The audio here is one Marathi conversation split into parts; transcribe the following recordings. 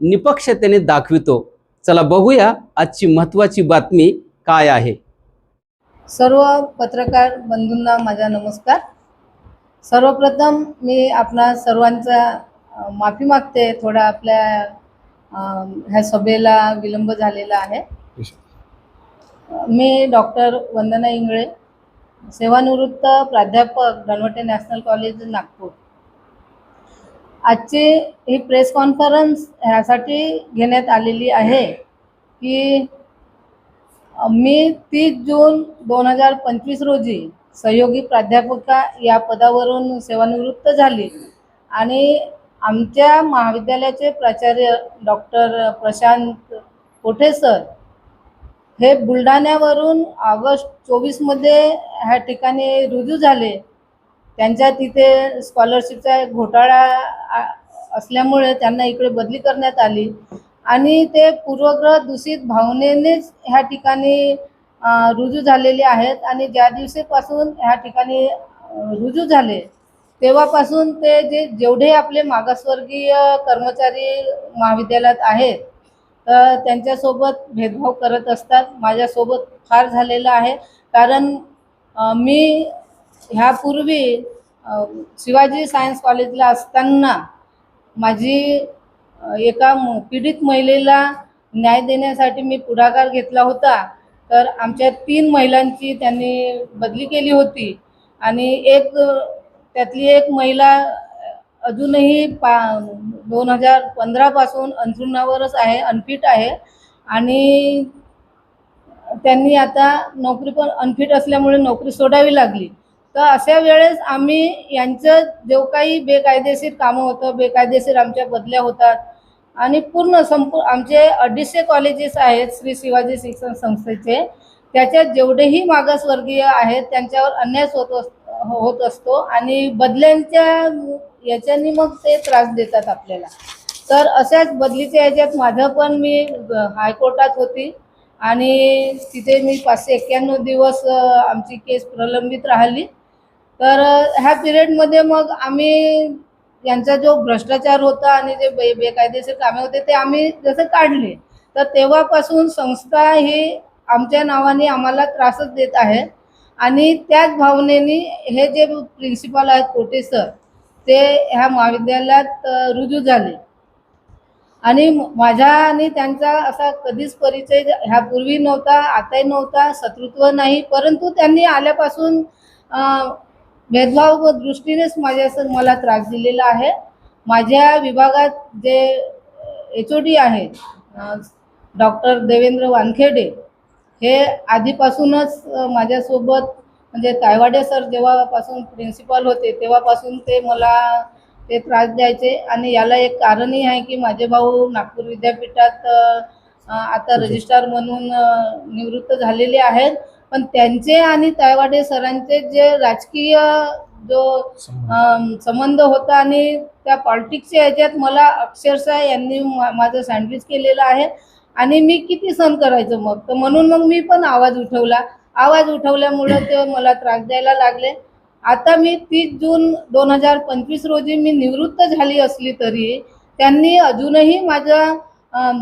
निपक्षतेने दाखवितो. चला बघूया आजची महत्वाची बातमी काय आहे. सर्व पत्रकार बंधूंना माझा नमस्कार. सर्वप्रथम मी आपणा सर्वांचा माफी मागते. थोडा आपल्या ह्या सभेला विलंब झालेला आहे. मी डॉक्टर वंदना इंगळे सेवानिवृत्त प्राध्यापक धनवटे नॅशनल कॉलेज नागपूर. आजची ही प्रेस कॉन्फरन्स ह्यासाठी घेण्यात आलेली आहे की मी तीस जून दोन हजार पंचवीस रोजी सहयोगी प्राध्यापिका या पदावरून सेवानिवृत्त झाली आणि आमच्या महाविद्यालयाचे प्राचार्य डॉक्टर प्रशांत कोठे सर हे बुलढाण्यावरून ऑगस्ट चोवीसमध्ये ह्या ठिकाणी रुजू झाले. त्यांच्या तिथे स्कॉलरशिपचा घोटाळा असल्यामुळे त्यांना इकडे बदली करण्यात आली. आणि ते पूर्वग्रह दूषित भावनेनेच ह्या ठिकाणी रुजू झालेले आहेत. आणि ज्या दिवशीपासून ह्या ठिकाणी रुजू झाले तेव्हापासून ते जे जेवढे आपले मागासवर्गीय कर्मचारी महाविद्यालयात आहेत तर त्यांच्यासोबत भेदभाव करत असतात. माझ्यासोबत फार झालेलं आहे. कारण मी ह्यापूर्वी शिवाजी सायन्स कॉलेजला असताना माझी एका पीडित महिलेला न्याय देण्यासाठी मी पुढाकार घेतला होता. तर आमच्या तीन महिलांची त्यांनी बदली केली होती. आणि एक त्यातली एक महिला अजूनही पा दोन हजार पंधरापासून अंथरुणावरच आहे अनफिट आहे. आणि त्यांनी आता नोकरी पण अनफिट असल्यामुळे नोकरी सोडावी लागली. तर अशा वेळेस आम्ही यांचं जो काही बेकायदेशीर कामं होतं बेकायदेशीर आमच्या बदल्या होतात. आणि पूर्ण संपू आमचे अडीचशे कॉलेजेस आहेत श्री शिवाजी शिक्षण संस्थेचे. त्याच्यात जेवढेही मागासवर्गीय आहेत त्यांच्यावर अन्याय होत अस होत असतो आणि बदल्यांच्या याच्यानी मग ते त्रास देतात आपल्याला. तर अशाच बदलीच्या याच्यात माझं पण मी हायकोर्टात होती आणि तिथे मी पाचशे एक्क्याण्णव दिवस आमची केस प्रलंबित राहिली. तर ह्या पिरियडमध्ये मग आम्ही यांचा जो भ्रष्टाचार होता आणि जे बे बेकायदेशीर कामे होते ते आम्ही जसं काढले तर तेव्हापासून संस्था ही आमच्या नावाने आम्हाला त्रासच देत आहे. आणि त्याच भावनेने हे जे प्रिन्सिपल आहेत कोटे सर ते ह्या महाविद्यालयात रुजू झाले. आणि म- माझा आणि त्यांचा असा कधीच परिचय ह्यापूर्वी नव्हता आताही नव्हता शत्रुत्व नाही परंतु त्यांनी आल्यापासून भेदभाव व दृष्टीनेच माझ्या मला त्रास दिलेला आहे. माझ्या विभागात जे एच ओ डी आहेत डॉक्टर देवेंद्र वानखेडे हे आधीपासूनच माझ्यासोबत म्हणजे तायवाडे सर जेव्हापासून प्रिन्सिपल होते तेव्हापासून ते मला ते त्रास द्यायचे. आणि याला एक कारणही आहे की माझे भाऊ नागपूर विद्यापीठात आता रजिस्ट्रार म्हणून निवृत्त झालेले आहेत. पण त्यांचे आणि तायवाडे सरांचे जे राजकीय जो संबंध. होता आणि त्या पॉलिटिक्सच्या ह्याच्यात मला अक्षरशः यांनी माझं सँडविच केलेलं आहे. आणि मी किती सहन करायचं मग? तर म्हणून मग मी पण आवाज उठवला. आवाज उठवल्यामुळं ते मला त्रास द्यायला लागले. आता मी तीस जून दोन हजार पंचवीस रोजी मी निवृत्त झाली असली तरी त्यांनी अजूनही माझं अम,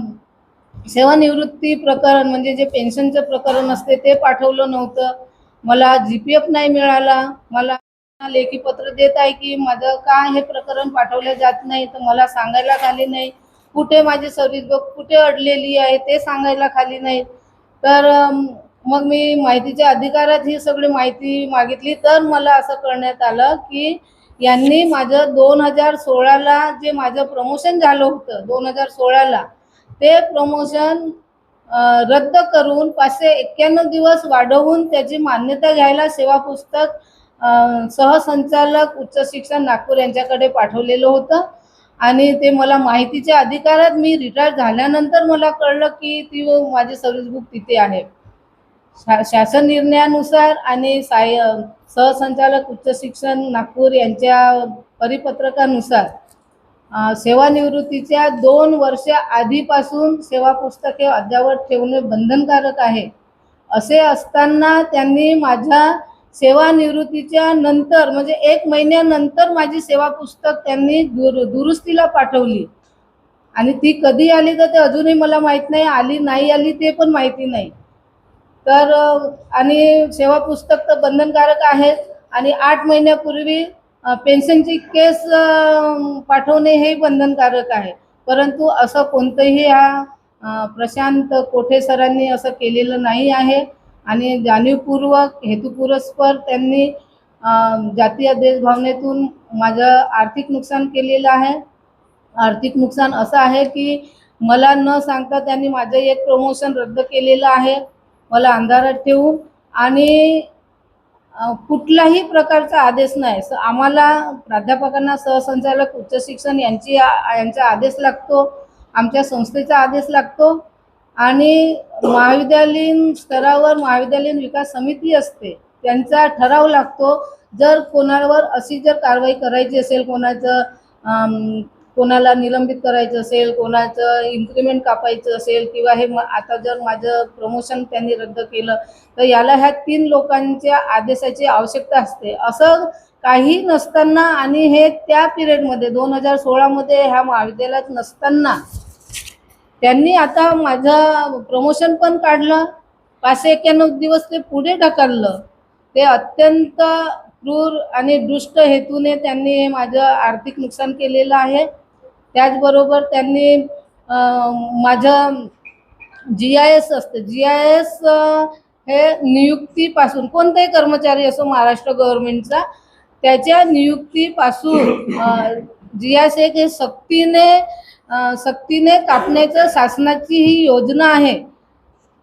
सेवानिवृत्ती प्रकरण म्हणजे जे पेन्शनचं प्रकरण असते ते पाठवलं नव्हतं. मला जी पी एफ नाही मिळाला. मला लेखी पत्र देत आहे की माझं का हे प्रकरण पाठवलं जात नाही तर मला सांगायला खाली नाही. कुठे माझी सर्व्हिस बुक कुठे अडलेली आहे ते सांगायला खाली नाही. तर मग मी माहितीच्या अधिकारात ही सगळी माहिती मागितली. तर मला असं करण्यात आलं की यांनी माझं दोन हजार सोळाला जे माझं प्रमोशन झालं होतं दोन हजार सोळाला ते प्रमोशन रद्द करून पाचशे एक्क्याण्णव दिवस वाढवून त्याची मान्यता घ्यायला सेवा पुस्तक सहसंचालक उच्च शिक्षण नागपूर यांच्याकडे पाठवलेलं होतं. आणि ते मला माहितीच्या अधिकारात मी रिटायर झाल्यानंतर मला कळलं की ती माझी सर्व्हिस बुक तिथे आहे. शा शासन निर्णयानुसार आणि साय सहसंचालक उच्च शिक्षण नागपूर यांच्या परिपत्रकानुसार सेवानिवृत्तीच्या दोन वर्ष आधीपासून सेवा पुस्तके अद्यावत ठेवणे बंधनकारक आहे. असे असताना त्यांनी माझ्या सेवानिवृत्तीच्या नंतर म्हणजे एक महिन्यानंतर माझी सेवा पुस्तक त्यांनी दुर दुरुस्तीला पाठवली. आणि ती कधी आली तर ते अजूनही मला माहीत नाही आली नाही आली ते पण माहिती नाही. तर आणि सेवा पुस्तक तर बंधनकारक आहेच आणि आठ महिन्यापूर्वी पेन्शनची केस पाठवणे हे बंधनकारक आहे. परंतु असं कोणतंही हा प्रशांत कोठे सरांनी असं केलेलं नाही आहे. आणि जाणीवपूर्वक हेतुपुरस्पर त्यांनी जातीय देशभावनेतून माझं आर्थिक नुकसान केलेलं आहे. आर्थिक नुकसान असं आहे की मला न सांगता त्यांनी माझं एक प्रमोशन रद्द केलेलं आहे. मला अंधारात ठेवून आणि कुठलाही प्रकारचा आदेश नाही. आम्हाला प्राध्यापकांना सहसंचालक उच्च शिक्षण यांची आ- यांचा आदेश लागतो आमच्या संस्थेचा आदेश लागतो आणि महाविद्यालयीन स्तरावर महाविद्यालयीन विकास समिती असते. त्यांचा ठराव लागतो जर कोणावर अशी जर कारवाई करायची असेल कोणाचं कोणाला निलंबित करायचं असेल कोणाचं इन्क्रिमेंट कापायचं असेल किंवा हे आता जर माझं प्रमोशन त्यांनी रद्द केलं तर याला ह्या तीन लोकांच्या आदेशाची आवश्यकता असते. असं काही नसताना आणि हे त्या पिरियडमध्ये दोन हजार सोळामध्ये ह्या महाविद्यालयात नसताना त्यांनी आता माझं प्रमोशन पण काढलं पाचशे एक्क्याण्णव दिवस ते पुढे ढकललं. ते अत्यंत क्रूर आणि दुष्ट हेतूने त्यांनी हे माझं आर्थिक नुकसान केलेलं आहे. त्याचबरोबर त्यांनी माझं जी आय एस असतं. जी आय एस हे नियुक्तीपासून कोणताही कर्मचारी असो महाराष्ट्र गव्हर्नमेंटचा त्याच्या नियुक्तीपासून जी आय एस एक हे सक्तीने सक्तीने कापण्याचं शासनाची ही योजना आहे.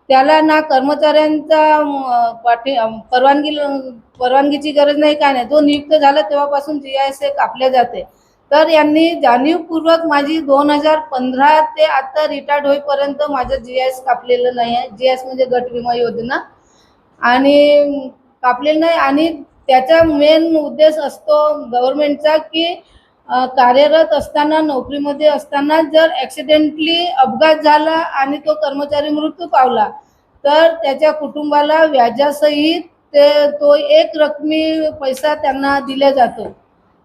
त्याला ना कर्मचाऱ्यांचा पाठी परवानगी परवानगीची गरज नाही काय नाही. तो नियुक्त झाला तेव्हापासून जी आय एस ए कापल्या जाते. तर यांनी जाणीवपूर्वक माझी दोन हजार पंधरा ते आता रिटायर्ड होईपर्यंत माझं जी एस कापलेलं नाही आहे. जी एस म्हणजे गट विमा योजना. आणि कापलेलं नाही. आणि त्याचा मेन उद्देश असतो गव्हर्नमेंटचा की कार्यरत असताना नोकरीमध्ये असताना जर ॲक्सिडेंटली अपघात झाला आणि तो कर्मचारी मृत्यू पावला तर त्याच्या कुटुंबाला व्याजासहित ते तो एक रकमी पैसा त्यांना दिला जातो.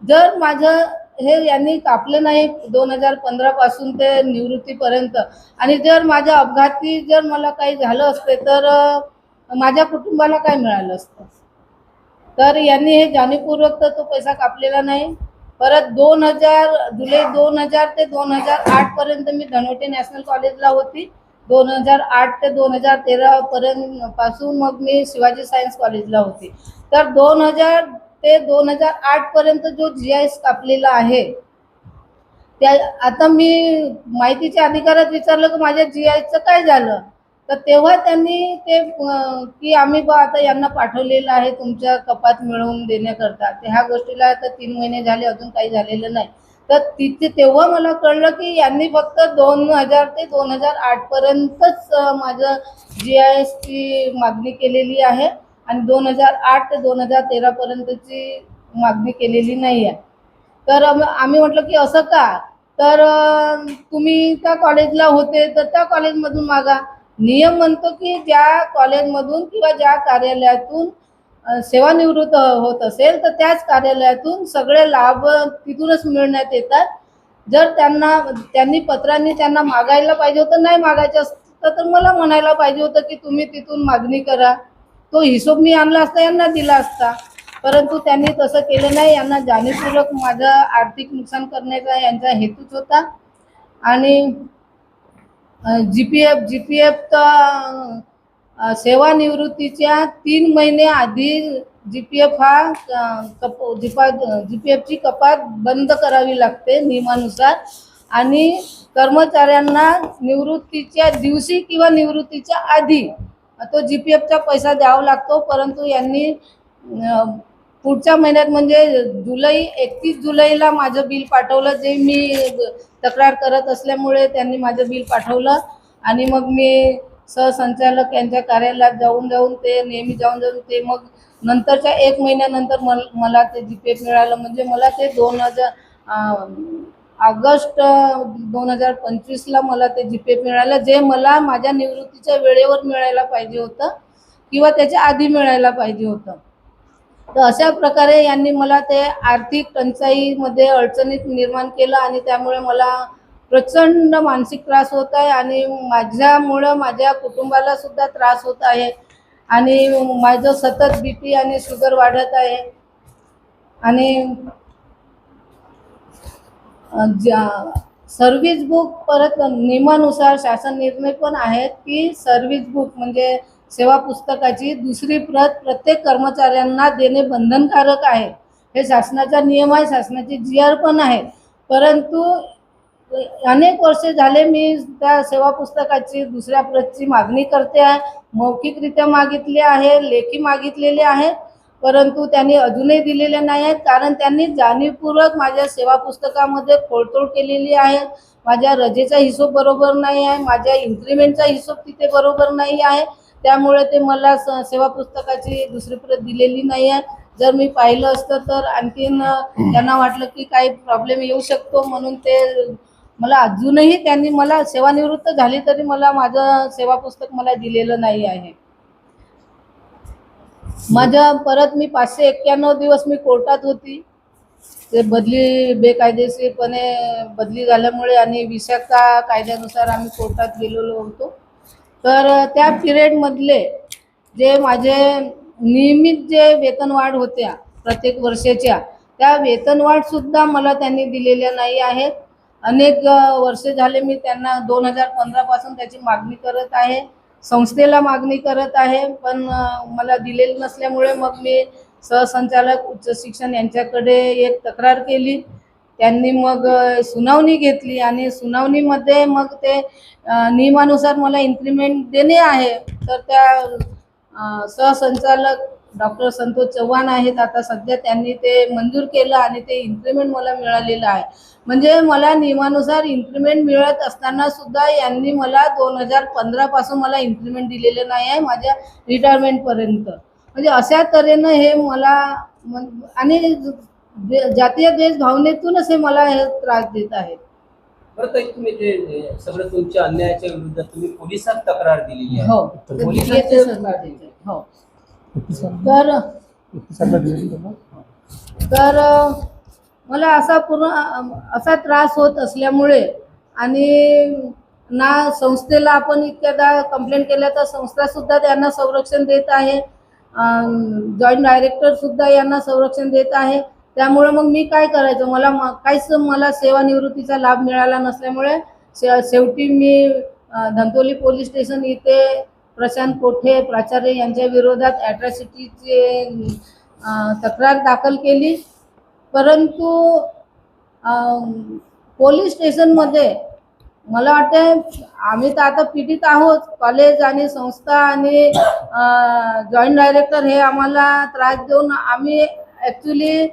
जर माझं हे यांनी कापलं नाही दोन हजार पंधरापासून ते निवृत्तीपर्यंत. आणि जर माझ्या अपघाती जर मला काही झालं असते तर माझ्या कुटुंबाला काय मिळालं असतं? तर यांनी हे जाणीवपूर्वक तर तो पैसा कापलेला नाही. परत दोन हजार जुलै दोन हजार ते दोन हजार आठपर्यंत मी धनवटे नॅशनल कॉलेजला होती. दोन हजार आठ ते दोन हजार तेरा पर्यंत पासून मग मी शिवाजी सायन्स कॉलेजला होती. तर दोन हजार ते दोन हजार आठ पर्यंत जो जी आय एस कापलेला आहे त्या आता मी माहितीच्या अधिकारात विचारलं की माझ्या जी आय काय झालं? तर तेव्हा त्यांनी ते की आम्ही बा आता यांना पाठवलेलं आहे तुमच्या कपात मिळवून देण्याकरता. ते ह्या गोष्टीला आता तीन महिने झाले अजून काही झालेलं नाही. तर तिथे तेव्हा मला कळलं की यांनी फक्त दोन हजार ते दोन हजार आठपर्यंतच माझं जी आय एसची मागणी केलेली आहे. आणि दोन हजार आठ ते दोन हजार तेरापर्यंतची मागणी केलेली नाही आहे तर आम्ही म्हटलं की असं का? तर तुम्ही त्या कॉलेजला होते तर त्या कॉलेजमधून मागा. नियम म्हणतो की ज्या कॉलेजमधून किंवा ज्या कार्यालयातून सेवानिवृत्त होत असेल तर त्याच कार्यालयातून सगळे लाभ तिथूनच मिळण्यात येतात. जर त्यांना त्यांनी पत्रांनी त्यांना मागायला पाहिजे होतं नाही मागायचं असतं तर मला म्हणायला पाहिजे होतं की तुम्ही तिथून मागणी करा. तो हिशोब मी आणला असता यांना दिला असता. परंतु त्यांनी तसं केलं नाही. यांना जाणीवपूर्वक माझं आर्थिक नुकसान करण्याचा यांचा हेतूच होता. आणि G P F G P F तर सेवानिवृत्तीच्या तीन महिने आधी जी पी एफ हा कप जिपा जी पी एफची कपात बंद करावी लागते नियमानुसार. आणि कर्मचाऱ्यांना निवृत्तीच्या दिवशी किंवा निवृत्तीच्या आधी तो जी पी एफचा पैसा द्यावा लागतो परंतु यांनी पुढच्या महिन्यात म्हणजे जुलै एकतीस जुलैला माझं बिल पाठवलं जे मी तक्रार करत असल्यामुळे त्यांनी माझं बिल पाठवलं. आणि मग मी सहसंचालक यांच्या कार्यालयात जाऊन जाऊन ते नेहमी जाऊन जाऊन ते मग नंतरच्या एक महिन्यानंतर मला ते जी पी एफ मिळालं. म्हणजे मला ते दोन हजार ऑगस्ट दोन हजार पंचवीसला मला ते जी पे मिळालं जे मला माझ्या निवृत्तीच्या वेळेवर मिळायला पाहिजे होतं किंवा त्याच्या आधी मिळायला पाहिजे होतं. तर अशा प्रकारे यांनी मला ते आर्थिक टंचाईमध्ये अडचणीत निर्माण केलं आणि त्यामुळे मला प्रचंड मानसिक त्रास होत आहे आणि माझ्यामुळं माझ्या कुटुंबाला सुद्धा त्रास होत आहे आणि माझं सतत बी पी आणि शुगर वाढत आहे. आणि ज्या सर्व्हिस बुक परत नियमानुसार शासन निर्णय पण आहेत की सर्व्हिस बुक म्हणजे सेवा पुस्तकाची दुसरी प्रत प्रत्येक कर्मचाऱ्यांना देणे बंधनकारक आहे. हे शासनाचा नियम आहे शासनाची जी आर पण आहे. परंतु अनेक वर्षे झाले मी त्या सेवा पुस्तकाची दुसऱ्या प्रतची मागणी करते आहे. मौखिकरित्या मागितली आहे लेखी मागितलेले आहे. परंतु त्यांनी अजूनही दिलेले नाही आहेत कारण त्यांनी जाणीवपूर्वक माझ्या सेवा पुस्तकामध्ये खोडतोड केलेली आहे. माझ्या रजेचा हिशोब बरोबर नाही आहे माझ्या इन्क्रीमेंटचा हिशोब तिथे बरोबर नाही आहे. त्यामुळे ते मला स सेवा पुस्तकाची दुसरी प्रत दिलेली नाही आहे. जर मी पाहिलं असतं तर आणखीन त्यांना वाटलं की काही प्रॉब्लेम येऊ शकतो म्हणून ते मला अजूनही त्यांनी मला सेवानिवृत्त झाली तरी मला माझं सेवा पुस्तक मला दिलेलं नाही आहे. माझ्या परत मी पाचशे एक्क्याण्णव दिवस मी कोर्टात होती. ते बदली बेकायदेशीरपणे बदली झाल्यामुळे आणि विषाक्ता कायद्यानुसार आम्ही कोर्टात गेलेलो होतो. तर त्या पिरियडमधले जे माझे नियमित जे वेतनवाढ होत्या प्रत्येक वर्षाच्या त्या वेतनवाढसुद्धा मला त्यांनी दिलेल्या नाही आहेत. अनेक वर्षे झाले मी त्यांना दोन हजार पंधरापासून त्याची मागणी करत आहे. संस्थेला मागणी करत आहे पण मला दिलेली नसल्यामुळे मग मी सहसंचालक उच्च शिक्षण यांच्याकडे एक तक्रार केली. त्यांनी मग सुनावणी घेतली आणि सुनावणीमध्ये मग ते नियमानुसार मला इन्क्रीमेंट देणे आहे. तर त्या सहसंचालक डॉक्टर संतोष चव्हाण आहेत. आता सध्या त्यांनी ते मंजूर केलं आणि ते इन्क्रीमेंट मला मिळालेलं आहे. म्हणजे मला नियमानुसार इन्क्रीमेंट मिळत असताना सुद्धा यांनी मला दोन हजार पंधरापासून मला इन्क्रीमेंट दिलेलं नाही आहे माझ्या रिटायरमेंटपर्यंत म्हणजे अशा तऱ्हेनं हे मला आणि जातीय देश भावनेतूनच हे मला हे त्रास देत आहेत. तुम्ही ते सगळं तुमच्या अन्यायाच्या विरुद्ध तुम्ही पोलिसात तक्रार दिलेली आहे. हो. हो. तर तर मला असा पूर्ण असा त्रास होत असल्यामुळे आणि ना संस्थेला आपण इतक्यादा कंप्लेंट केल्या तर संस्था सुद्धा त्यांना संरक्षण देत आहे. जॉईंट डायरेक्टर सुद्धा यांना संरक्षण देत आहे. त्यामुळे मग मी काय करायचं? मला म- काहीच मला सेवानिवृत्तीचा लाभ मिळाला नसल्यामुळे शे शेवटी मी धंतोली पोलीस स्टेशन इथे प्रशांत कोठे प्राचार्य यांच्या विरोधात ॲट्रॉसिटीचे तक्रार दाखल केली. परंतु पोलीस स्टेशनमध्ये मला वाटतं आम्ही तर आता पीडित आहोत. कॉलेज आणि संस्था आणि जॉईंट डायरेक्टर हे आम्हाला त्रास देऊन आम्ही ॲक्च्युली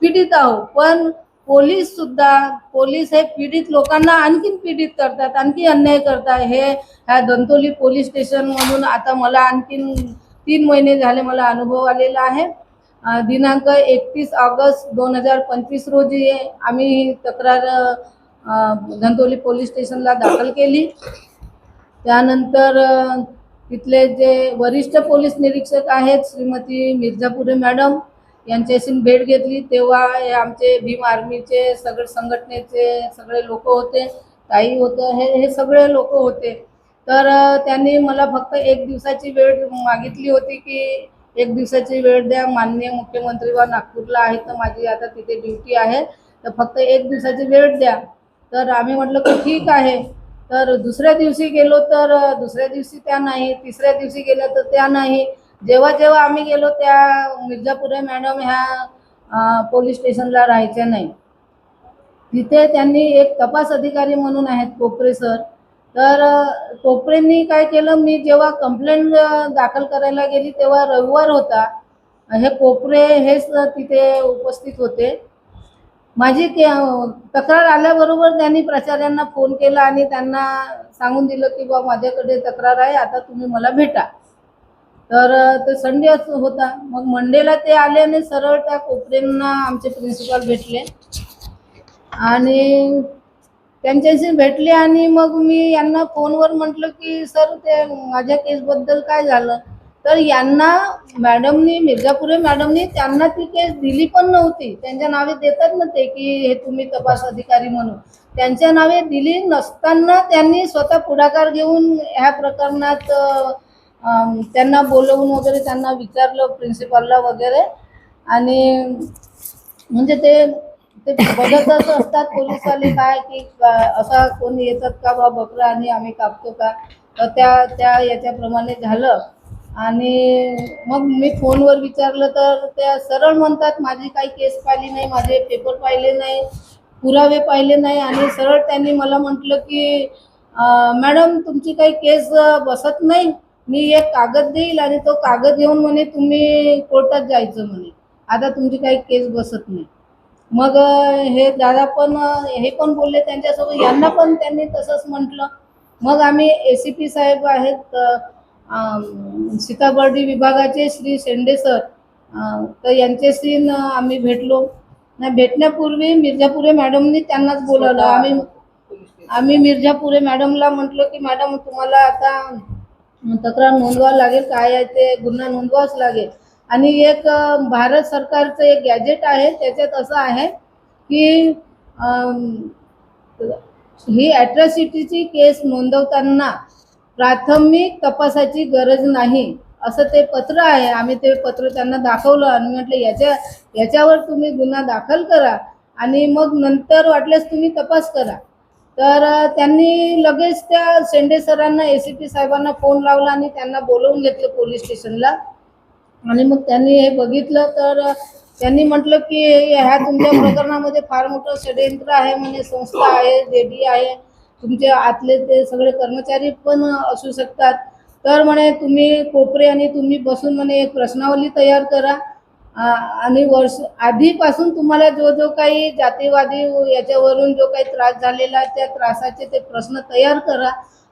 पीडित आहोत. पण पोलीस सुद्धा पोलीस हे पीडित लोकांना आणखीन पीडित करतात आणखी अन्याय करतात. हे ह्या दंतोली पोलीस स्टेशन म्हणून आता मला आणखीन तीन महिने झाले मला अनुभव आलेला आहे. दिनांक एकतीस ऑगस्ट दोन हजार पंचवीस रोजी आम्ही ही तक्रार धंतोली पोलीस स्टेशनला दाखल केली. त्यानंतर तिथले जे वरिष्ठ पोलीस निरीक्षक आहेत श्रीमती मिर्झापुरे मॅडम यांच्याशी भेट घेतली. तेव्हा आमचे भीम आर्मीचे सगळे संघटनेचे सगळे लोक होते काही होतं हे हे सगळे लोक होते. तर त्यांनी मला फक्त एक दिवसाची वेळ मागितली होती की एक दिवसाची वेळ द्या. माननीय मुख्यमंत्री वा नागपूरला आहे तर माझी आता तिथे ड्युटी आहे. तर फक्त एक दिवसाची वेळ द्या. तर आम्ही म्हटलं की ठीक आहे. तर दुसऱ्या दिवशी गेलो तर दुसऱ्या दिवशी त्या नाही तिसऱ्या दिवशी गेलं तर त्या नाही. जेव्हा जेव्हा आम्ही गेलो त्या मिर्झापुरे मॅडम ह्या पोलीस स्टेशनला राहायच्या नाही. तिथे त्यांनी एक तपास अधिकारी म्हणून आहेत कोपरे सर. तर कोपरेंनी काय केलं मी जेव्हा कंप्लेंट दाखल करायला गेली तेव्हा रविवार होता. हे कोपरे हेच तिथे उपस्थित होते. माझी के तक्रार आल्याबरोबर त्यांनी प्राचार्यांना फोन केला आणि त्यांना सांगून दिलं की बा माझ्याकडे तक्रार आहे आता तुम्ही मला भेटा. तर ते संडे होता. मग मंडेला ते आले आणि सरळ त्या कोपरेंना आमचे प्रिन्सिपल भेटले. आणि त्यांच्याशी भेटले आणि मग मी यांना फोनवर म्हटलं की सर ते माझ्या केसबद्दल काय झालं? तर यांना मॅडमनी मिर्जापुरे मॅडमनी त्यांना ती केस दिली पण नव्हती. त्यांच्या नावे देतात ना ते की हे तुम्ही तपास अधिकारी म्हणून. त्यांच्या नावे दिली नसताना त्यांनी स्वतः पुढाकार घेऊन ह्या प्रकरणात त्यांना बोलवून वगैरे त्यांना विचारलं प्रिन्सिपलला वगैरे. आणि म्हणजे ते ते बघतच असतात पोलिसवाले काय की असा कोणी येतात का बा बकरा आणि आम्ही कापतो का? तर त्या त्या याच्याप्रमाणे झालं. आणि मग मी फोनवर विचारलं तर त्या सरळ म्हणतात माझी काही केस पाहिली नाही माझे पेपर पाहिले नाही पुरावे पाहिले नाही. आणि सरळ त्यांनी मला म्हटलं की मॅडम तुमची काही केस बसत नाही? मी एक कागद देईल आणि तो कागद घेऊन म्हणे तुम्ही कोर्टात जायचं म्हणे. आता तुमची काही केस बसत नाही. मग हे दादा पण हे पण बोलले त्यांच्यासोबत. यांना पण त्यांनी तसंच म्हटलं. मग आम्ही ए सी पी साहेब आहेत सीताबर्डी विभागाचे श्री शेंडे सर. तर यांच्याशी आम्ही भेटलो. नाही भेटण्यापूर्वी मिर्जापुरे मॅडमनी त्यांनाच बोलावलं. आम्ही आम्ही मिर्जापुरे मॅडमला म्हटलं की मॅडम तुम्हाला आता तक्रार नोंदवावं लागेल काय आहे ते गुन्हा नोंदवावाच लागेल. आणि एक भारत सरकारचं एक गॅजेट आहे त्याच्यात असं आहे की ही ॲट्रॉसिटीची केस नोंदवताना प्राथमिक तपासाची गरज नाही असं ते पत्र आहे. आम्ही ते पत्र त्यांना दाखवलं आणि म्हटलं याच्या याच्यावर तुम्ही गुन्हा दाखल करा आणि मग नंतर वाटल्यास तुम्ही तपास करा. तर त्यांनी लगेच त्या शेंडे सरांना ए सी पी साहेबांना फोन लावला आणि त्यांना बोलवून घेतलं पोलीस स्टेशनला. आणि मग त्यांनी हे बघितलं तर त्यांनी म्हटलं की ह्या तुमच्या प्रकरणामध्ये फार मोठं षडयंत्र आहे म्हणजे संस्था आहे जेडी आहे तुमचे आतले ते सगळे कर्मचारी पण असू शकतात. तर म्हणे तुम्ही कोपरे आणि तुम्ही बसून म्हणे एक प्रश्नावली तयार करा. आणि वर्ष आधीपासून तुम्हाला जो जो काही जातीवादी याच्यावरून जो काही त्रास झालेला त्या त्रासाचे ते प्रश्न तयार करा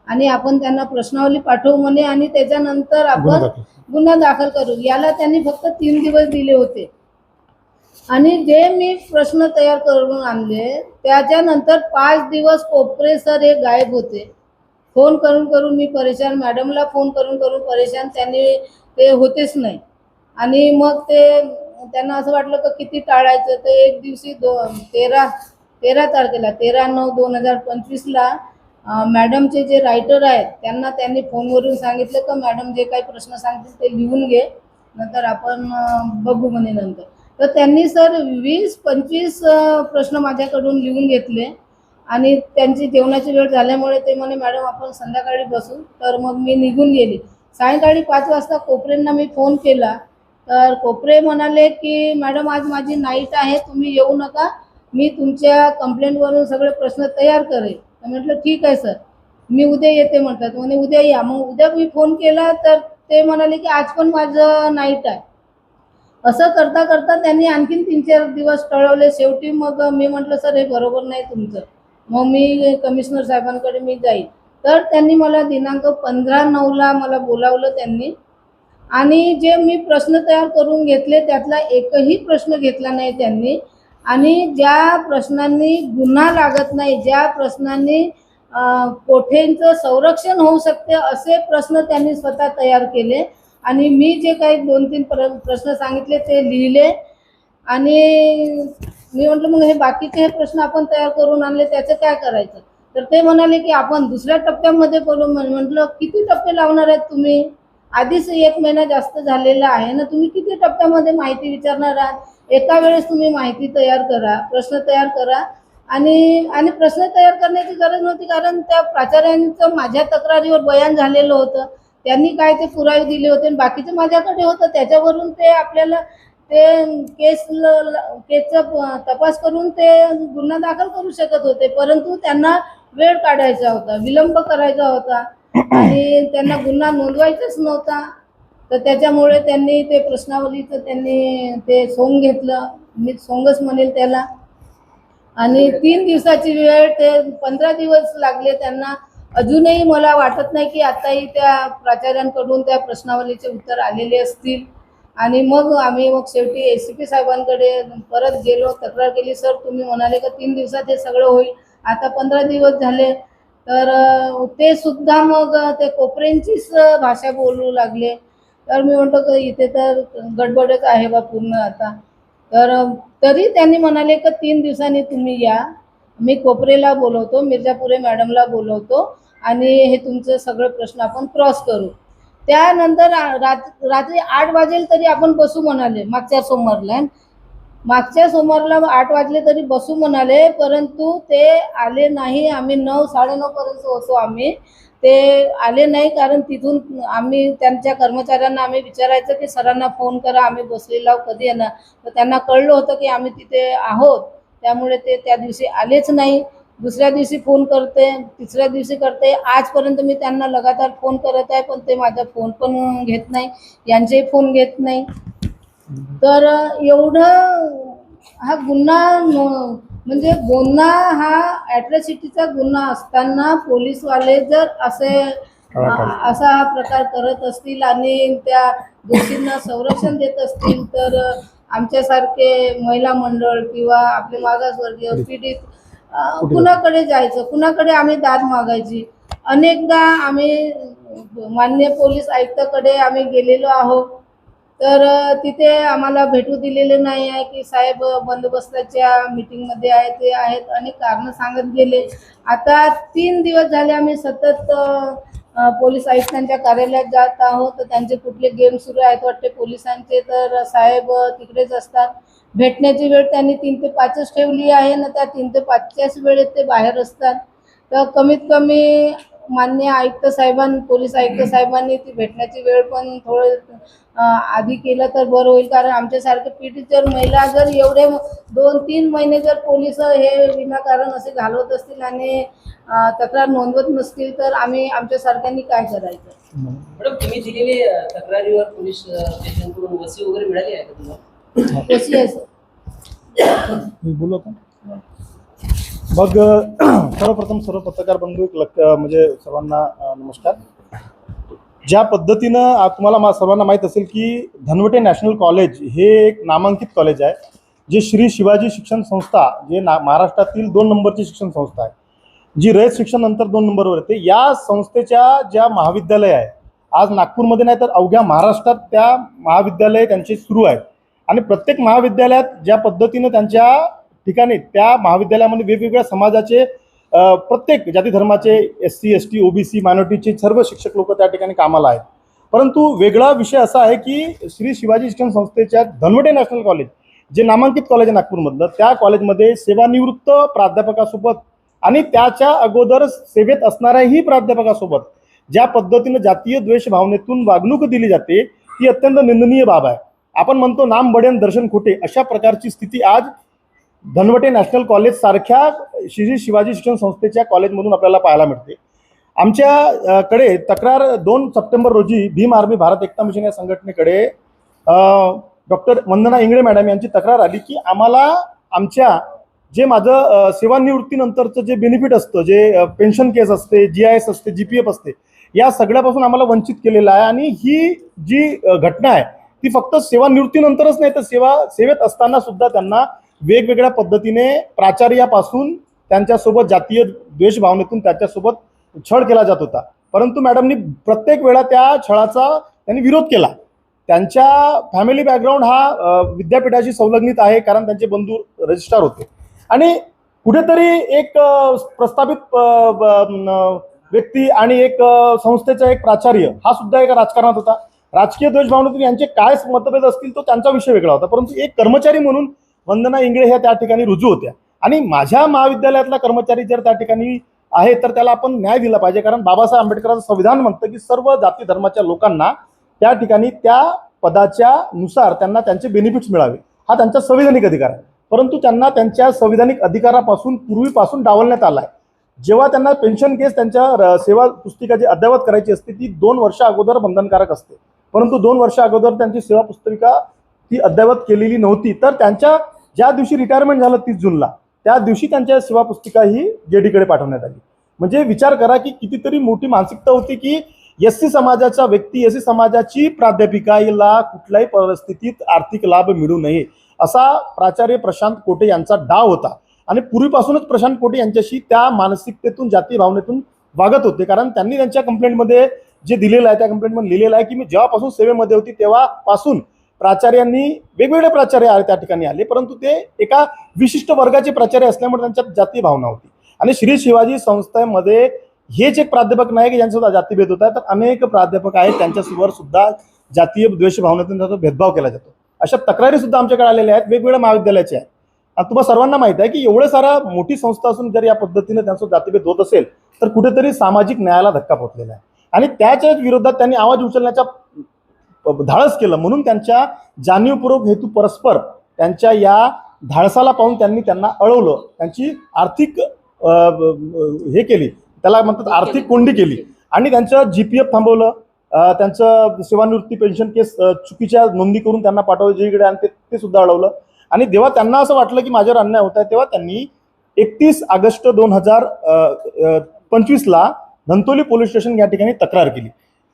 आणि आपण त्यांना प्रश्नावली पाठवू म्हणे आणि त्याच्यानंतर आपण गुन्हा दाखल करू. याला त्यांनी फक्त तीन दिवस दिले होते. आणि जे मी प्रश्न तयार करून आणले त्याच्यानंतर पाच दिवस कोपरे सर हे गायब होते. फोन करून करून मी परेशान मॅडमला फोन करून करून परेशान त्यांनी ते होतेच नाही. आणि मग ते त्यांना असं वाटलं का किती टाळायचं? तर एक दिवशी दो तेरा तेरा तारखेला तेरा नऊ दोन हजार पंचवीसला मॅडमचे जे रायटर आहेत त्यांना त्यांनी फोनवरून सांगितलं का मॅडम जे काही प्रश्न सांगतील ते लिहून घे नंतर आपण बघू म्हणे नंतर. तर त्यांनी सर वीस पंचवीस प्रश्न माझ्याकडून लिहून घेतले आणि त्यांची जेवणाची वेळ झाल्यामुळे ते म्हणे मॅडम आपण संध्याकाळी बसू. तर मग मी निघून गेली. सायंकाळी पाच वाजता कोपरेंना मी फोन केला. तर कोपरे म्हणाले की मॅडम आज माझी नाईट आहे तुम्ही येऊ नका. मी तुमच्या कंप्लेंटवरून सगळे प्रश्न तयार करेल तर म्हटलं ठीक आहे सर मी उद्या येते म्हणतात म्हणे उद्या या. मग उद्या मी फोन केला तर ते म्हणाले की आज पण माझं नाईट आहे. असं करता करता त्यांनी आणखीन तीन चार दिवस टळवले. शेवटी मग मी म्हटलं सर हे बरोबर नाही तुमचं. मग मी कमिशनर साहेबांकडे मी जाईल तर त्यांनी मला दिनांक पंधरा नऊला मला बोलावलं त्यांनी. आणि जे मी प्रश्न तयार करून घेतले त्यातला एकही प्रश्न घेतला नाही त्यांनी. आणि ज्या प्रश्नांनी गुन्हा लागत नाही ज्या प्रश्नांनी कोठेंचं संरक्षण होऊ शकते असे प्रश्न त्यांनी स्वतः तयार केले. आणि मी जे काही दोन तीन प्र प्रश्न सांगितले ते लिहिले. आणि मी म्हटलं मग हे बाकीचे हे प्रश्न आपण तयार करून आणले त्याचं काय करायचं? तर ते म्हणाले की आपण दुसऱ्या टप्प्यामध्ये करू. म्हण- म्हटलं किती टप्पे लावणार आहेत तुम्ही? आधीच एक महिना जास्त झालेला आहे ना तुम्ही किती टप्प्यामध्ये माहिती विचारणार आहात? एका वेळेस तुम्ही माहिती तयार करा प्रश्न तयार करा. आणि आणि प्रश्न तयार करण्याची गरज नव्हती कारण त्या प्राचार्यांचं माझ्या तक्रारीवर बयान झालेलं होतं. त्यांनी काय ते पुरावे दिले होते आणि बाकीचे माझ्याकडे होतं. त्याच्यावरून ते आपल्याला ते केस केसचा तपास करून ते गुन्हा दाखल करू शकत होते. परंतु त्यांना वेळ काढायचा होता विलंब करायचा होता. आणि त्यांना गुन्हा नोंदवायचाच नव्हता. तर त्याच्यामुळे त्यांनी ते प्रश्नावलीचं त्यांनी ते सोंग घेतलं. मी सोंगच म्हणेल त्याला. आणि तीन दिवसाची वेळ ते पंधरा दिवस लागले त्यांना. अजूनही मला वाटत नाही की आताही त्या प्राचार्यांकडून त्या प्रश्नावलीचे उत्तर आलेले असतील. आणि मग आम्ही मग शेवटी ए सी पी साहेबांकडे परत गेलो तक्रार केली सर तुम्ही म्हणाले का तीन दिवसात हे सगळं होईल? आता पंधरा दिवस झाले तर ते सुद्धा मग ते कोपऱ्यांचीच भाषा बोलू लागले. तर मी म्हणतो की इथे तर गडबडच आहे बा पूर्ण आता. तर तरी त्यांनी म्हणाले की तीन दिवसांनी तुम्ही या. मी कोपरेला बोलवतो मिर्जापुरे मॅडमला बोलवतो आणि हे तुमचं सगळं प्रश्न आपण क्रॉस करू. त्यानंतर रात्री आठ वाजेल तरी आपण बसू म्हणाले मागच्या सोमवारला. मागच्या सोमवारला आठ वाजले तरी बसू म्हणाले परंतु ते आले नाही. आम्ही नऊ साडेनऊ पर्यंत होतो आम्ही. ते आले नाही कारण तिथून आम्ही त्यांच्या कर्मचाऱ्यांना आम्ही विचारायचं की सरांना फोन करा आम्ही बसलेला कधी येणार? तर त्यांना कळलं होतं की आम्ही तिथे आहोत. त्यामुळे ते त्या दिवशी आलेच नाही. दुसऱ्या दिवशी फोन करते तिसऱ्या दिवशी करते. आजपर्यंत मी त्यांना लगातार फोन करत आहे पण ते माझा फोन पण घेत नाही. यांचेही फोन घेत नाही. तर एवढं हा गुन्हा म्हणजे गुन्हा हा ॲट्रॉसिटीचा गुन्हा असताना पोलीसवाले जर असे असा हा प्रकार करत असतील आणि त्या दोषींना संरक्षण देत असतील तर आमच्यासारखे महिला मंडळ किंवा आपले मागासवर्गीय पीडित कुणाकडे जायचं? कुणाकडे आम्ही दाद मागायची? अनेकदा आम्ही मान्य पोलीस आयुक्ताकडे आम्ही गेलेलो आहोत. तर तिथे आम्हाला भेटू दिलेले नाही आहे की साहेब बंदोबस्ताच्या मीटिंगमध्ये आहे ते आहेत अनेक कारणं सांगत गेले. आता तीन दिवस झाले आम्ही सतत पोलीस आयुक्तांच्या कार्यालयात जात आहोत. तर त्यांचे कुठले गेम सुरू आहेत वाटते पोलिसांचे. तर साहेब तिकडेच असतात. भेटण्याची वेळ त्यांनी तीन ते पाचच ठेवली आहे. ना त्या तीन ते पाचच्याच वेळेत ते बाहेर असतात. तर कमीत कमी मान्य आयुक्त साहेबां पोलीस आयुक्त साहेबांनी ती भेटण्याची वेळ पण थोडं आधी केलं तर बरं होईल. कारण आमच्यासारखे पीडित जर महिला जर एवढे दोन तीन महिने जर पोलीस हे विनाकारण असे घालवत असतील आणि तक्रार नोंदवत नसतील तर आम्ही आमच्यासारख्यांनी काय करायचं? मॅडम तुम्ही दिलेली तक्रारीवर पोलीस स्टेशनकडून वसी वगैरे मिळाली आहे का तुम्हाला? कशी आहे सर. बोलू मग सर्वप्रथम सर्व पत्रकार बंधू एक लक म्हणजे सर्वांना नमस्कार. ज्या पद्धतीनं तुम्हाला मा सर्वांना माहीत असेल की धनवटे नॅशनल कॉलेज हे एक नामांकित कॉलेज आहे जे श्री शिवाजी शिक्षण संस्था जे ना महाराष्ट्रातील दोन नंबरची शिक्षण संस्था आहे. जी रयत शिक्षण नंतर दोन नंबरवर येते. या संस्थेच्या ज्या महाविद्यालय आहे आज नागपूरमध्ये नाही तर अवघ्या महाराष्ट्रात त्या महाविद्यालय त्यांचे सुरू आहेत आणि प्रत्येक महाविद्यालयात ज्या पद्धतीनं त्यांच्या ठिकाणी त्या महाविद्यालयामध्ये वेगवेगळ्या समाजाचे प्रत्येक जाती धर्माचे S C S T OBC मायनॉरिटीचे सर्व शिक्षक लोक त्या ठिकाणी कामाला आहेत. परंतु वेगळा विषय असा आहे की श्री शिवाजी शिक्षण संस्थेच्या धनवटे नॅशनल कॉलेज जे नामांकित कॉलेज आहे नागपूरमधलं त्या कॉलेजमध्ये सेवानिवृत्त प्राध्यापकासोबत आणि त्याच्या अगोदर सेवेत असणाऱ्याही प्राध्यापकासोबत ज्या पद्धतीनं जातीय द्वेष भावनेतून वागणूक दिली जाते ती अत्यंत निंदनीय बाब आहे. आपण म्हणतो नाम बडेन दर्शन खोटे. अशा प्रकारची स्थिती आज धनवटे नॅशनल कॉलेज सारख्या श्री शिवाजी शिक्षण संस्थेच्या कॉलेजमधून आपल्याला पाहायला मिळते. आमच्याकडे तक्रार दोन सप्टेंबर रोजी भीम आर्मी भारत एकता मिशन या संघटनेकडे डॉक्टर वंदना इंगळे मॅडम यांची तक्रार आली की आम्हाला आमच्या जे माझं सेवानिवृत्तीनंतरचं जे बेनिफिट असतं जे पेन्शन केस असते जी आय एस असते जी पी एफ असते या सगळ्यापासून आम्हाला वंचित केलेलं आहे आणि ही जी घटना आहे ती फक्त सेवानिवृत्तीनंतरच नाही तर सेवा सेवेत असताना सुद्धा त्यांना वेगवेगळ्या पद्धतीने प्राचार्यापासून त्यांच्यासोबत जातीय द्वेषभावनेतून त्याच्यासोबत छळ केला जात होता. परंतु मॅडमनी प्रत्येक वेळा त्या छळाचा त्यांनी विरोध केला. त्यांच्या फॅमिली बॅकग्राऊंड हा विद्यापीठाशी संलग्नित आहे कारण त्यांचे बंधू रजिस्ट्रार होते. आणि कुठेतरी एक प्रस्थापित व्यक्ती आणि एक संस्थेचा एक प्राचार्य हा सुद्धा एका राजकारणात होता. राजकीय द्वेषभावनेतून यांचे काय मतभेद असतील तो त्यांचा विषय वेगळा होता. परंतु एक कर्मचारी म्हणून वंदना इंगळे ह्या त्या ठिकाणी रुजू होत्या. आणि माझ्या महाविद्यालयातला कर्मचारी जर त्या ठिकाणी आहे तर त्याला आपण न्याय दिला पाहिजे. कारण बाबासाहेब आंबेडकरांचं संविधान म्हणतं की सर्व जाती धर्माच्या लोकांना त्या ठिकाणी त्या पदाच्या नुसार त्यांना त्यांचे बेनिफिट्स मिळावे. हा त्यांचा संविधानिक अधिकार आहे. परंतु त्यांना त्यांच्या संविधानिक अधिकारापासून पूर्वीपासून डावलण्यात आला आहे जेव्हा त्यांना पेन्शन केस त्यांच्या र- सेवा पुस्तिका जी अद्ययावत करायची असते ती दोन वर्ष अगोदर बंधनकारक असते. परंतु दोन वर्ष अगोदर त्यांची सेवा पुस्तिका ती अद्ययावत केलेली नव्हती. तर त्यांच्या ज्या दिवशी रिटायरमेंट झालं तीस जूनला त्या दिवशी त्यांच्या सेवापुस्तिका ही जेडीकडे पाठवण्यात आली. म्हणजे विचार करा की कितीतरी मोठी मानसिकता होती की एस सी समाजाचा व्यक्ती एस सी समाजाची प्राध्यापिकाला कुठल्याही परिस्थितीत आर्थिक लाभ मिळू नये असा प्राचार्य प्रशांत कोटे यांचा डाव होता. आणि पूर्वीपासूनच प्रशांत कोटे यांच्याशी त्या मानसिकतेतून जाती भावनेतून वागत होते. कारण त्यांनी त्यांच्या कंप्लेंटमध्ये जे दिलेलं आहे त्या कंप्लेंटमध्ये लिहिलेलं आहे की मी जेव्हापासून सेवेमध्ये होती तेव्हापासून प्राचार्यांनी वेगवेगळे प्राचार्य आले त्या ठिकाणी आले परंतु ते एका विशिष्ट वर्गाचे प्राचार्य असल्यामुळे त्यांच्यात जाती भावना होती. आणि श्री शिवाजी संस्थेमध्ये हेच एक प्राध्यापक नाही की ज्यांचा जातीभेद होता तर अनेक प्राध्यापक आहेत त्यांच्यावर सुद्धा जातीय द्वेष भावनेतून त्यांचा भेदभाव केला जातो. अशा तक्रारी सुद्धा आमच्याकडे आलेल्या आहेत वेगवेगळ्या महाविद्यालयाच्या आहेत. आणि तुम्हाला सर्वांना माहीत आहे की एवढं सारा मोठी संस्था असून जर या पद्धतीने त्यांचं जातीभेद होत असेल तर कुठेतरी सामाजिक न्यायाला धक्का पोहोचलेला आहे. आणि त्याच्या विरोधात त्यांनी आवाज उचलण्याचा धाडस केलं. म्हणून त्यांच्या जाणीवपूर्वक हेतू परस्पर त्यांच्या या धाडसाला पाहून त्यांनी त्यांना अळवलं. त्यांची आर्थिक हे केली. त्याला म्हणतात आर्थिक कोंडी केली. आणि त्यांचं जी पी एफ थांबवलं. त्यांचं सेवानिवृत्ती पेन्शन केस चुकीच्या नोंदी करून त्यांना पाठवलं जेकडे आणि ते ते सुद्धा अडवलं. आणि जेव्हा त्यांना असं वाटलं की माझ्यावर अन्याय होत आहे तेव्हा त्यांनी एकतीस ऑगस्ट दोन हजार पंचवीसला धंतोली पोलीस स्टेशन या ठिकाणी तक्रार केली.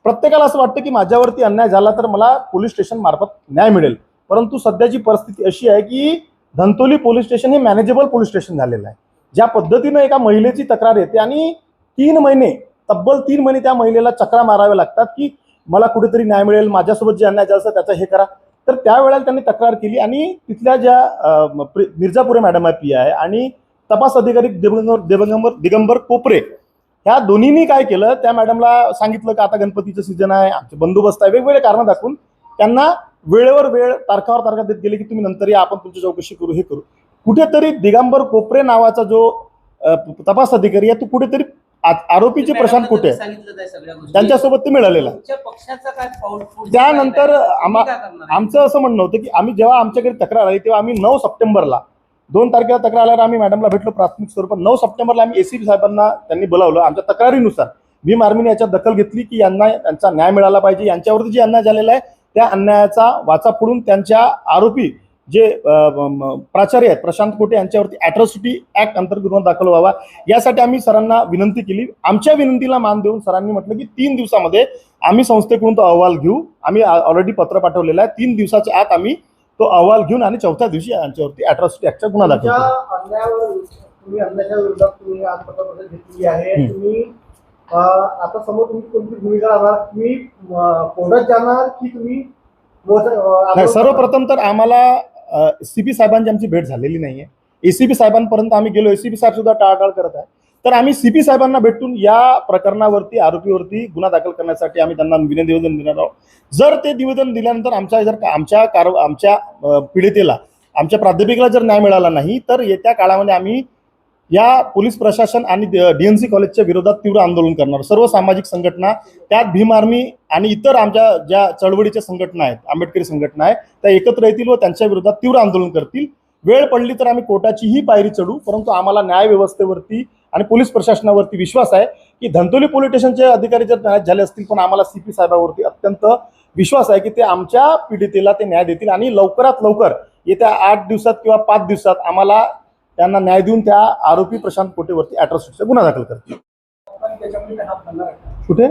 प्रत्येकाला असं वाटतं की माझ्यावरती अन्याय झाला तर मला पोलीस स्टेशन मार्फत न्याय मिळेल. परंतु सध्याची परिस्थिती अशी आहे की धंतोली पोलीस स्टेशन हे मॅनेजेबल पोलीस स्टेशन झालेलं आहे. ज्या पद्धतीनं एका महिलेची तक्रार येते आणि तीन महिने तब्बल तीन महिने त्या महिलेला चक्रा माराव्या लागतात की मला कुठेतरी न्याय मिळेल माझ्यासोबत जे अन्याय झालं त्याचं हे करा. तर त्यावेळेला त्यांनी तक्रार केली आणि तिथल्या ज्या मिर्जापुरे मॅडम आहे पी आहे आणि तपास अधिकारी दिगंबर दिगंबर दिगंबर कोपरे ह्या दोन्हींनी काय केलं? त्या मॅडमला सांगितलं की आता गणपतीचं सीझन आहे आमचे बंदोबस्त आहे वेगवेगळे कारणं दाखवून त्यांना वेळेवर वेळ तारखावर तारखा देत गेले की तुम्ही नंतर या आपण तुमची चौकशी करू हे करू. कुठेतरी दिगंबर कोपरे नावाचा जो तपास अधिकारी आहे तो कुठेतरी आरोपीचे प्रशांत कुटे त्यांच्यासोबत ते मिळालेलं त्यानंतर? आमचं असं म्हणणं होतं की आम्ही जेव्हा आमच्याकडे तक्रार आली तेव्हा आम्ही नऊ सप्टेंबरला दोन तारखेला तक्रार आल्यावर आम्ही मॅडमला भेटलो. प्राथमिक स्वरूपात नऊ सप्टेंबरला आम्ही एसीपी साहेबांना त्यांनी बोलावलं. आमच्या तक्रारीनुसार भीम आर्मीने याच्यात दखल घेतली की यांना त्यांचा न्याय मिळाला पाहिजे. यांच्यावरती जे अन्याय झालेला आहे त्या अन्यायाचा वाचा फोडून त्यांच्या आरोपी जे प्राचार्य आहेत प्रशांत कोटे यांच्यावरती अॅट्रॉसिटी ऍक्ट अंतर्गत गुन्हा दाखल व्हावा. यासाठी आम्ही सरांना विनंती केली. आमच्या विनंतीला मान देऊन सरांनी म्हटलं की तीन दिवसामध्ये आम्ही संस्थेकडून तो अहवाल घेऊ. आम्ही ऑलरेडी पत्र पाठवलेलं आहे. तीन दिवसाच्या आत आम्ही तो अहवाल घेऊन आणि चौथ्या दिवशी यांच्यावरती अॅट्रॉसिटी ऍक्टचा गुन्हा दाखल आता समोर तुमची कोणती भूमिका राहणार? तुम्ही अं, कोर्टात जाणार की तुम्ही नाही सर्वप्रथम तर आम्हाला सीपी साहेबांची आमची भेट झालेली नाहीये. एसीपी साहेबांपर्यंत आम्ही गेलो. एसीपी साहेब सुद्धा टाळाटाळ करत आहे. तर आम्ही सीपी साहेबांना भेटून या प्रकरणावरती आरोपीवरती गुन्हा दाखल करण्यासाठी आम्ही त्यांना विनय निवेदन देणार आहोत. जर ते निवेदन दिल्यानंतर आमच्या जर आमच्या कार आमच्या पीडितेला आमच्या प्राध्यापिकेला जर न्याय मिळाला नाही तर येत्या काळामध्ये आम्ही या पोलीस प्रशासन आणि डीएनसी कॉलेजच्या विरोधात तीव्र आंदोलन करणार. सर्व सामाजिक संघटना त्यात भीम आर्मी आणि इतर आमच्या ज्या चळवळीच्या संघटना आहेत आंबेडकरी संघटना आहेत त्या एकत्र येतील व त्यांच्या विरोधात तीव्र आंदोलन करतील. वेळ पडली तर आम्ही कोर्टाचीही पायरी चढू परंतु आम्हाला न्यायव्यवस्थेवरती आणि पोलीस प्रशासनावरती विश्वास आहे की धंतोली पोलीस स्टेशनचे अधिकारी जर न्याय झाले असतील पण आम्हाला सीपी साहेबावरती अत्यंत विश्वास आहे की ते आमच्या पीडितेला ते न्याय देतील आणि लवकरात लवकर येत्या आठ दिवसात किंवा पाच दिवसात आम्हाला त्यांना न्याय देऊन त्या आरोपी प्रशांत कोटेवरती अॅट्रॉसिटीचा गुन्हा दाखल करतील. कुठे?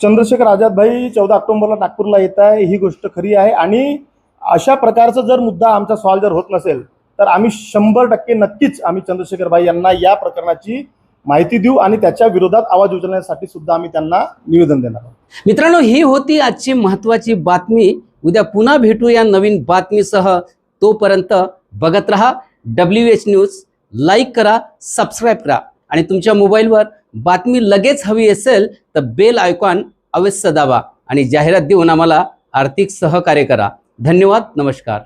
चंद्रशेखर आझाद भाई चौदा ऑक्टोबरला नागपूरला येत आहे. ही गोष्ट खरी आहे. आणि अशा प्रकारचा जर मुद्दा आमचा सॉल्व जर होत नसेल तर आम्ही शंभर टक्के नक्कीच आम्ही चंद्रशेखर भाई यांना या प्रकरणाची माहिती देऊ आणि त्याच्या विरोधात आवाज उचलण्यासाठी सुद्धा आम्ही त्यांना निवेदन देणार आहोत. मित्रांनो ही होती आजची महत्वाची बातमी. उद्या पुन्हा भेटू या नवीन बातमीसह. तोपर्यंत बघत रहा डब्ल्यू एच न्यूज लाईक करा सबस्क्राईब करा. आणि तुमच्या मोबाईलवर बातमी लगेच हवी असेल तर बेल आयकॉन अवश्य दाबा. आणि जाहिरात देऊन आम्हाला आर्थिक सहकार्य करा. धन्यवाद नमस्कार.